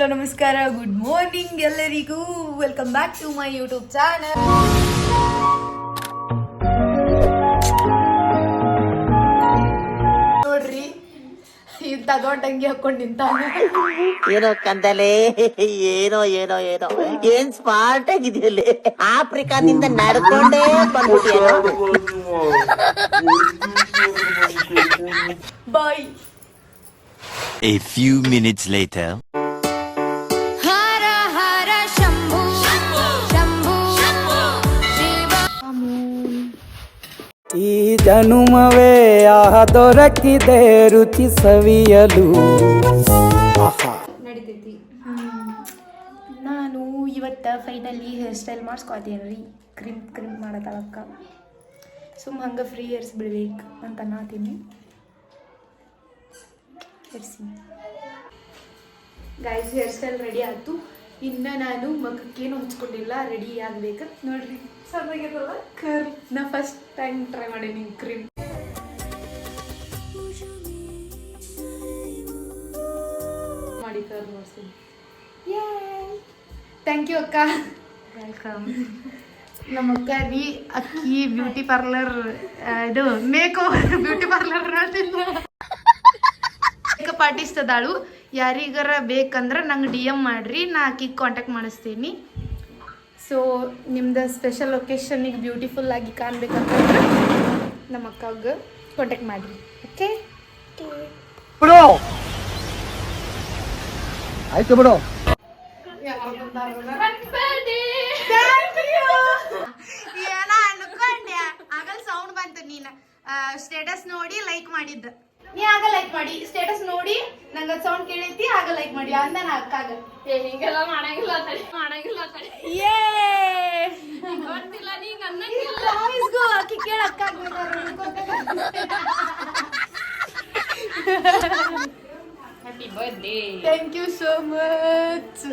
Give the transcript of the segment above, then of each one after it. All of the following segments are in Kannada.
ಹಲೋ ನಮಸ್ಕಾರ. ಗುಡ್ ಮಾರ್ನಿಂಗ್ ಎಲ್ಲರಿಗೂ. Welcome back to my YouTube channel ನೋಡ್ರಿ ಇಂಥ ದೊಡ್ಡ ಅಂಗಿ ಹಾಕೊಂಡು ನಿಂತ ಏನೋ ಕಂದಲೇ ಏನೋ ಏನೋ ಏನೋ. ಏನ್ ಸ್ಮಾರ್ಟ್ ಆಗಿದೆಯಲ್ಲಿ ಆಫ್ರಿಕಾದಿಂದ ನಡ್ಕೊಂಡೇ ಬಂದ್ಬಿಟ್ಟಿಯೇನೋ boy A few minutes later. ಈ ಜನುಮವೇ ಆಹ ದೊರಕಿದೆ ರುಚಿ ಸವಿಯಲು. ನಡಿತೈತಿ. ನಾನು ಇವತ್ತು ಫೈನಲಿ ಹೇರ್ ಸ್ಟೈಲ್ ಮಾಡಿಸ್ಕೊತೀನಿ ರೀ. ಕ್ರಿಮ್ ಕ್ರಿಮ್ ಮಾಡತ್ತಳಕ್ಕ ಸುಮ್ಮ ಹಂಗೆ ಫ್ರೀ ಹೇರ್ಸ್ ಬಿಡ್ಬೇಕು ಅಂತ ಹೆರ್ಸಿ ಗಾಯ್ಸ್ ಹೇರ್ ಸ್ಟೈಲ್ ರೆಡಿ ಆಯ್ತು. ಇನ್ನು ನಾನು ಮಗಕ್ಕೇನು ಹಚ್ಕೊಂಡಿಲ್ಲ ರೆಡಿ ಆಗ್ಬೇಕು ನೋಡ್ರಿ. ಚೆನ್ನಾಗಿರಲ್ಲ ಕರ್ ನಾ ಫಸ್ಟ್ ಟೈಮ್ ಟ್ರೈ ಮಾಡೀನಿ ಕ್ರೀಮ್ ಮಾಡಿ ಕರ್ ನೋಡ್ತೀನಿ ಥ್ಯಾಂಕ್ ಯು ಅಕ್ಕ. ವೆಲ್ಕಮ್ ನಮ್ಮ ಅಕ್ಕ ರೀ ಅಕ್ಕಿ ಬ್ಯೂಟಿ ಪಾರ್ಲರ್ ಇದು makeover beauty parlour makeup artist ಅದಾಳು. ಯಾರಿಗಾರ ಬೇಕಂದ್ರೆ ನಂಗೆ ಡಿ ಎಂ ಮಾಡಿರಿ ನಾ ಆಕಿಗೆ ಕಾಂಟ್ಯಾಕ್ಟ್ ಮಾಡಿಸ್ತೀನಿ. ಸೊ ನಿಮ್ದು ಸ್ಪೆಷಲ್ ಲೊಕೇಶನಿಗೆ ಬ್ಯೂಟಿಫುಲ್ ಆಗಿ ಕಾಣ್ಬೇಕಂತ ನಮ್ಮ ಅಕ್ಕಗೆ ಕಾಂಟ್ಯಾಕ್ಟ್ ಮಾಡಿರಿ ಓಕೆ ಬಿಡು! ಆಯ್ತು ಬಿಡು. ಏನ ಅನ್ಕೊಂಡೆ ಆಗಲ್ ಸೌಂಡ್ ಬಂತು ನೀನು. ಸ್ಟೇಟಸ್ ನೋಡಿ ಲೈಕ್ ಮಾಡಿದ್ದ. ನೀ ಆಗ ಲೈಕ್ ಮಾಡಿ ಸ್ಟೇಟಸ್ ನೋಡಿ ನಂಗೆ ಸೌಂಡ್ ಕೇಳೈತಿ ಆಗ ಲೈಕ್ ಮಾಡಿ ಅಂದ ನಾ ಅಕ್ಕಾಗ. ಹಿಂಗೆಲ್ಲ ಮಾಡಂಗಿಲ್ಲ ತಡಿ ಮಾಡಂಗಿಲ್ಲ ತಡಿ. ಯೇ! ಗೊತ್ತಿಲ್ಲ ನೀಂಗ್ ಅನ್ನಂಗಿಲ್ಲ. ಇಸ್ಗೋ ಅಕ್ಕಿ ಕೇಳ ಅಕ್ಕಾಗ happy birthday thank you so much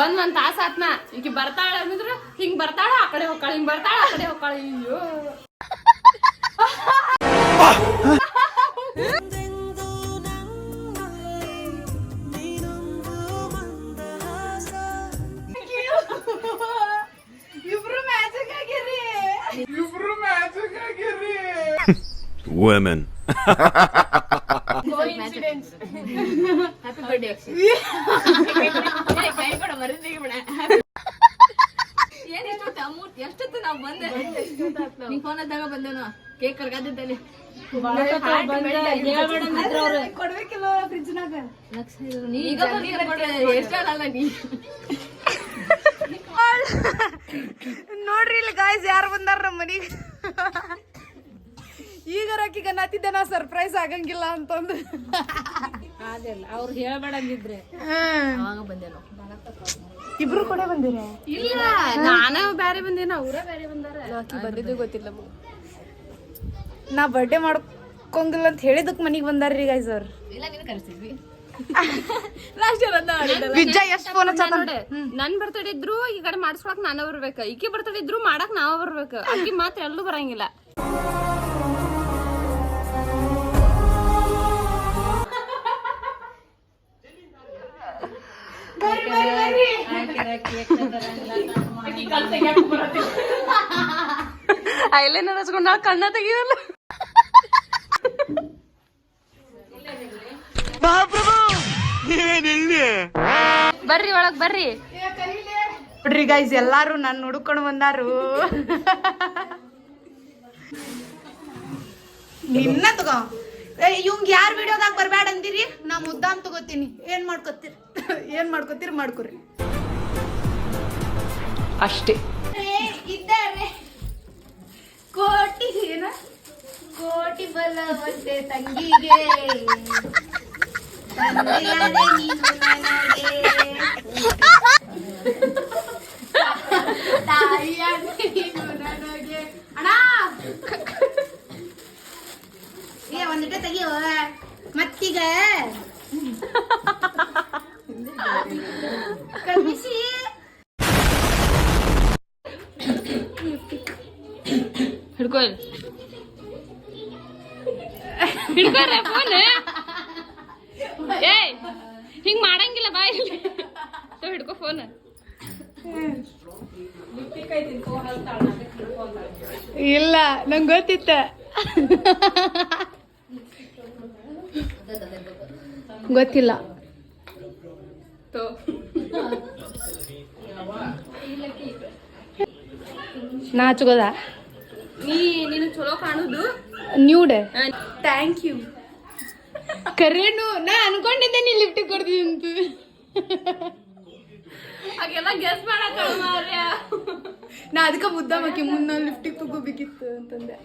ಬಂದ್ ಒಂದ್ ತಾಸ ಆತ್ನ ಈಗ ಬರ್ತಾಳ ಅಂದ್ರ ಹಿಂಗ್ ಬರ್ತಾಳ ಆ ಕಡೆ ಹೋಗ್ತಾಳ ಹಿಂಗ್ ಬರ್ತಾಳ ಆ ಕಡೆ ಹೋಗ್ತಾಳ. ಅಯ್ಯೋ. ಇಬ್ರು ಮ್ಯಾಜಿಕ್ ಆಗಿರಿ. Women. ಹ್ಯಾಪಿ ಬರ್ತ್ಡೇ ಕೈ ಕೊಡ ಮರಿದಿಗೆ ಬಿಡ ಏನ್ ಎಷ್ಟೊತ್ತು ನಾವು ಎಷ್ಟೊತ್ತು ನಾವ್ ಬಂದೆ? ನಿಂಗ್ ಫೋನ್ ಅದಾಗ ಬಂದೇನು ಕೇಕ್ ಕರ್ಗಾದಿದ್ದಲ್ಲಿ ಕೊಡ್ಬೇಕಿಲ್ಲ ಫ್ರಿಜ್ನಾಗ ಈಗ ಎಷ್ಟಲ್ಲ ನೀ ನೋಡ್ರಿ ಇಲ್ಲಿ ಗಾಯ್ಸ್ ಯಾರು ಬಂದಾರ ನಮ್ಮ ಮನಿಗೆ ಈಗ ರಾಕಿಗ ನತ್ತಿದ್ದೆ ನಾ ಸರ್ಪ್ರೈಸ್ ಆಗಂಗಿಲ್ಲ ಅಂತಂದು. ಅದೆಲ್ಲ ಅವ್ರು ಹೇಳ್ಬೇಡ ಅಂದಿದ್ರೆ ಅವಾಗ ಬಂದೇನು ಇಬ್ರು ಕೂಡ ಬಂದಿರ? ಇಲ್ಲ ನಾನ ಬ್ಯಾರೆ ಬಂದೇನ ಅವ್ರ ಬ್ಯಾರೆ ಬಂದಾರ. ಬಂದಿದ್ದು ಗೊತ್ತಿಲ್ಲ ನಾ ಬರ್ಡೇ ಮಾಡ್ಕೊಂಗಿಲ್ಲ ಅಂತ ಹೇಳಿದಕ್ ಮನಿಗೆ ಬಂದಾರ್ರಿ ಗೈಸ್ ಸರ್ ಇಲ್ಲ ನೀನು ಕರ್ಸಿದ್ವಿ. ನನ್ ಬರ್ತಡೇ ಇದ್ರು ಈ ಕಡೆ ಮಾಡಿಸ್ಕೊಳಕ್ ನಾನು ಬರ್ಬೇಕು ಈಕೆ ಬರ್ತಡೇ ಇದ್ರು ಮಾಡಕ್ ನಾವ ಬರ್ಬೇಕು ಅಕ್ಕಿ ಮಾತ್ರ ಎಲ್ಲೂ ಬರಂಗಿಲ್ಲ. ಐಲೈನರ್ ನಾವು ಕಣ್ಣ ತೆಗಿಯಲ್ಲ. ಬರ್ರಿ ಒಳಗ್ ಬರ್ರಿ. ನೋಡ್ರಿ ಗೈಸ್ ಎಲ್ಲಾರು ನನ್ನ ಹುಡುಕೊಂಡು ಬಂದಾರು. ನಿನ್ನ ತಗೋ. ಇವಂಗ ಯಾರ್ ವಿಡಿಯೋದಾಗ ಬರ್ಬೇಡ ಅಂದಿರಿ? ನಾ ಮುದ್ದಾಮ್ ತಗೋತೀನಿ. ಏನ್ ಮಾಡ್ಕೊತೀರಿ? ಏನ್ ಮಾಡ್ಕೊತೀರಿ ಮಾಡ್ಕೊರಿ. ಅಷ್ಟೇ. ಇದ್ದಾರೆ. ಕೋಟಿ ಏನ? ಕೋಟಿ ತಂಗಿಗೆ. ತಂದೆಯಾದೆ ನೀನು ನನಗೆ. ತಾಯಿಯಾದೆ ನೀನು ಕಳಿಸಿ ಹಿಡ್ಕೊ ಫೋನ್. ಏಯ್ ಹಿಂಗ್ ಮಾಡಂಗಿಲ್ಲ ಬಾ ಇಲ್ಲಿ. ತೋ ಹಿಡ್ಕೊ ಫೋನ್. ಇಲ್ಲ ನಂಗೆ ಗೊತ್ತಿತ್ತ. ಗೊತ್ತಿಲ್ಲ. ತೋ. ನಾಚ್ಕೋದ ನೀ ನೀನು ಚಲೋ ಕಾಣುದು? ನ್ಯೂಡ್ ಡೇ ಥ್ಯಾಂಕ್ ಯು ಕರೇನು ನಾ ಅನ್ಕೊಂಡಿದ್ದೆ ನೀ ಲಿಫ್ಟ್ ಕೊಡ್ತೀನಿ ಅಂತ. ಹಾಗೆಲ್ಲ ಗೆಸ್ ಮಾಡಕ್ ಮಾರ್ಯ ನಾ ಅದಕ್ಕೆ ಮುದ್ದ ಮಕ್ಕಿ ಮುಂದೆ ಲಿಫ್ಟಿಗೆ ತಗೋಬೇಕಿತ್ತು ಅಂತಂದೆ.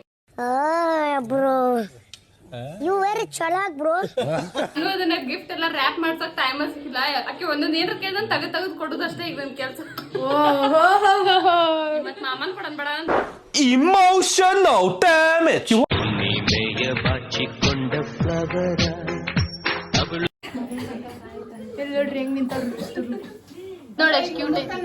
ಬ್ರೋ. ಯು ವೆರಿ ಚಲಾಕ್ ಬ್ರೋ ನಾನು ಅದನ್ನ ಗಿಫ್ಟ್ ಎಲ್ಲ ರ್ಯಾಪ್ ಮಾಡ್ಸಕ್ ಟೈಮ್ ಸಿಕ್ಕಿಲ್ಲ ಅಕ್ಕಿ ಒಂದೊಂದ್ ಏನ್ ಕೇಳ್ದ ತಗದ್ ತಗದ್ ಕೊಡುದಷ್ಟೇ ಈಗ ನನ್ ಕೆಲ್ಸ. ಮತ್ ಮಾಮನ್ ಕೊಡನ್ ಬೇಡ ಅಂತ. Emotional damage. ಎಲ್ಲ ನೋಡ್ರಿ ಹೆಂಗ್ ನಿಂತಾದ್ರು ನೋಡಿ ಎಷ್ಟು ಕ್ಯೂಟ್ ಐತಿ.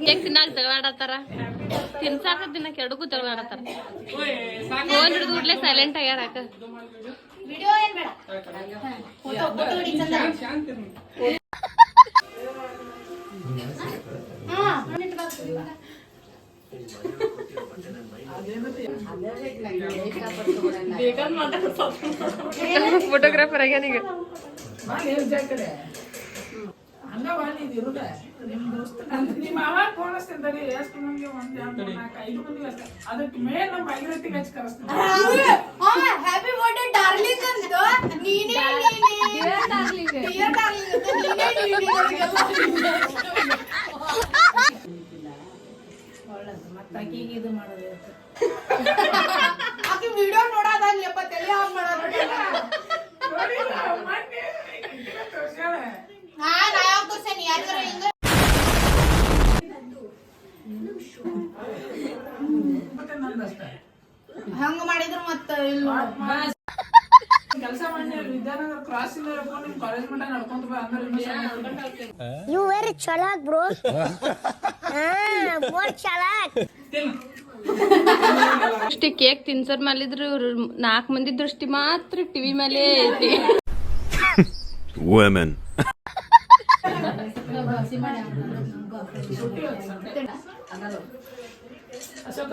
ಕೇಕ್ ದಿನ ಜಗಳಾಡತ್ತಾರ? ತಿನ್ಸಾಕ ತಿನ್ನಕ್ ಎರಡಕ್ಕೂ ಜಗಳಾಡತ್ತಾರ. ಫೋನ್ ಹಿಡಿದು ಕೂಡ್ಲೆ ಸೈಲೆಂಟ್ ಆಗ್ಯಾರ ಅಕ್ಕ ಐದರತ್ತಿಗೆ ಹಚ್ಚಿ ಕರೆಸ್ತೀನಿ ಹ್ಯಾಪಿ ಬರ್ಡೇ ಡಾರ್ಲಿಂಗ್ ಅಂತ ನೀನೇ ಡಿಯರ್ ಡಾರ್ಲಿಂಗ್ ಡಿಯರ್ ಡಾರ್ಲಿಂಗ್ ಅಂತ ನೀನೇ ನೀನೇ ಮತ್ತಾಕಿಗೆ ಇದು ಮಾಡೋದು ಆಕಿ ವಿಡಿಯೋ ನೋಡೋದಲ್ಲಪ್ಪ ತಲೆ ಆಫ್ ಮಾಡೋದು. ಹಾ ನಾ ಯಾವ ತೋರ್ಸೇನಿ ಯಾರಿಗಾರ ಹಿಂಗ ಹಂಗ ಮಾಡಿದ್ರ ಮತ್ತ ಇಲ್ಲ ಕೆಲಸ ಮಾಡಿ ವಿದ್ಯಾನಗರ ಕ್ರಾಸ್ ಇಲ್ಲ ನಿಮ್ ಕಾಲೇಜ್ ಮಟ್ಟ ನಡ್ಕೊಂತ ಬಾ ಅಂದ್ರೆ ಯು ವೆರಿ ಚಲಾಕ್ ಬ್ರೋ ದೃಷ್ಟಿ ಕೇಕ್ ತಿನ್ಸರ್ ಮೇಲಿದ್ರು ನಾಲ್ಕು ಮಂದಿ ದೃಷ್ಟಿ ಮಾತ್ರ ಟಿವಿ ಮೇಲೆ ಐತಿ. ವುಮೆನ್ ಅಶೋಕ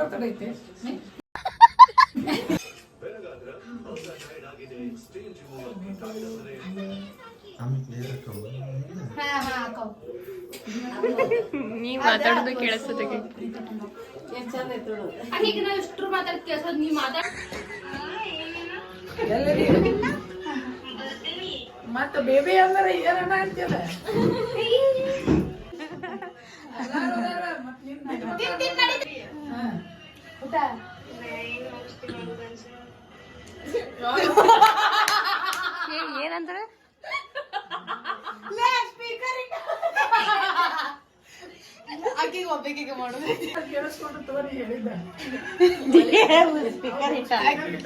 ಬರ್ತಡೆ ಐತೆ. ಹಾ ಹಾ ಅಕ್ಕ ನೀ ಮಾತಾಡೋದು ಕೇಳಿಸ್ತದೆ ಈಗ ನಾವು ಇಷ್ಟು ಮಾತಾಡ್ ಕೇಳಿಸೋದು ನೀ ಮಾತಾಡ ಮತ್ತ ಬೇಬಿ ಅಂದ್ರೆ ಏನನ್ನ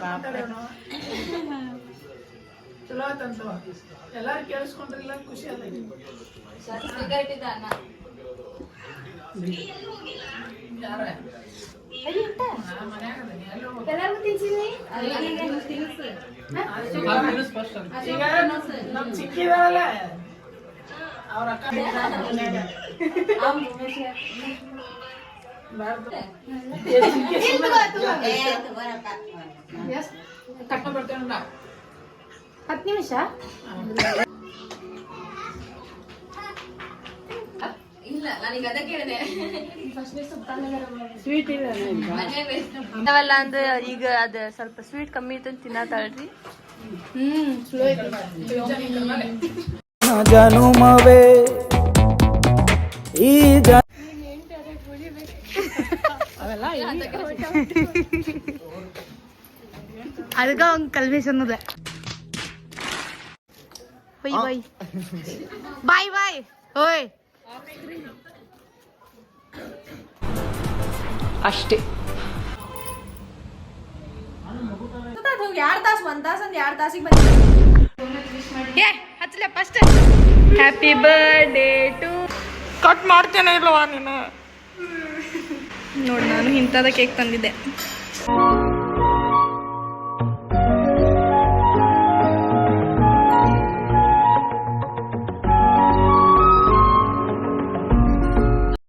ಮಾತಾಡೋಣ. ಚಲೋ ಆತಂತ ಎಲ್ಲಾರು ಖುಷಿ ನಮ್ ಅವ್ರ ಅಕ್ಕ ಹತ್ತು ನಿಮಿಷ ಇಲ್ಲ ಅಂದ್ರೆ ಈಗ ಅದ ಸ್ವಲ್ಪ ಸ್ವೀಟ್ ಕಮ್ಮಿ ಇತ್ತು ತಿನ್ನತಾಳ್ರಿ ಹ್ಮ್ ಜನುಮವೇ ಈ ಅದಕ್ಕೆ ಅವ್ನ್ ಕಲ್ಮೇಶ್ ಅನ್ನೋದ. Bye bye. ಬಾಯ್ ಬಾಯ್ ಓಯ್. ಅಷ್ಟೇ. ಎರಡ್ ತಾಸ್ ಒಂದ್ ದಾಸ್ ಅಂದ್ ಎರಡ್ ತಾಸಿಗೆ ಬಂದ ಏ ಹಚ್ಚಲೆ first happy birthday to cut ಮಾಡ್ತೇನೆ ಇಲ್ವಾ ನೀನು? ನೋಡಿ ನಾನು ಇಂಥದ ಕೇಕ್ ತಂದಿದ್ದೆ.